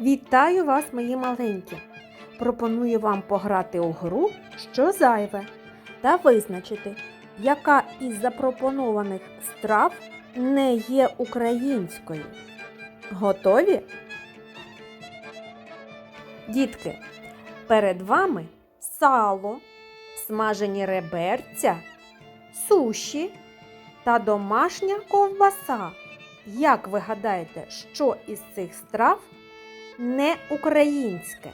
Вітаю вас, мої маленькі! Пропоную вам пограти у гру, що зайве, та визначити, яка із запропонованих страв не є українською. Готові? Дітки, перед вами сало, смажені реберця, суші та домашня ковбаса. Як ви гадаєте, що із цих страв не українське?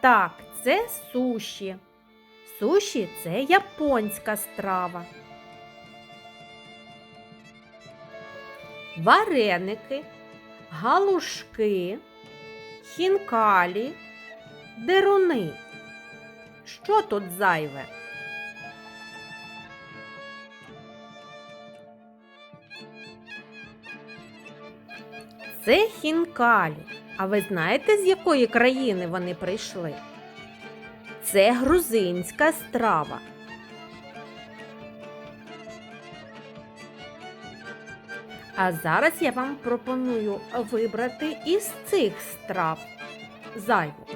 Так, це суші. Суші це японська страва. Вареники, галушки, хінкалі, деруни. Що тут зайве? Це хінкалі. А ви знаєте, з якої країни вони прийшли? Це грузинська страва. А зараз я вам пропоную вибрати із цих страв зайву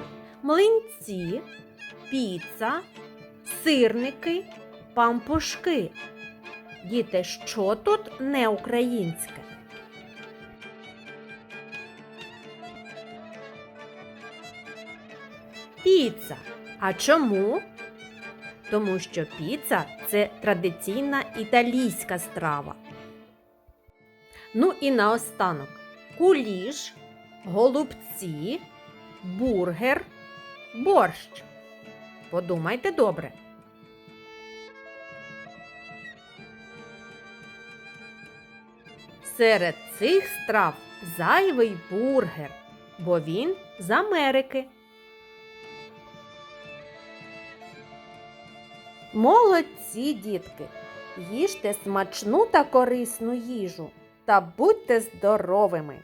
млинці, піца, сирники, пампушки. Діти, що тут не українське? Піца. А чому? Тому що піца це традиційна італійська страва. Ну і наостанок куліш, голубці, бургер, борщ. Подумайте добре. Серед цих страв зайвий бургер, бо він з Америки. Молодці, дітки! Їжте смачну та корисну їжу та будьте здоровими!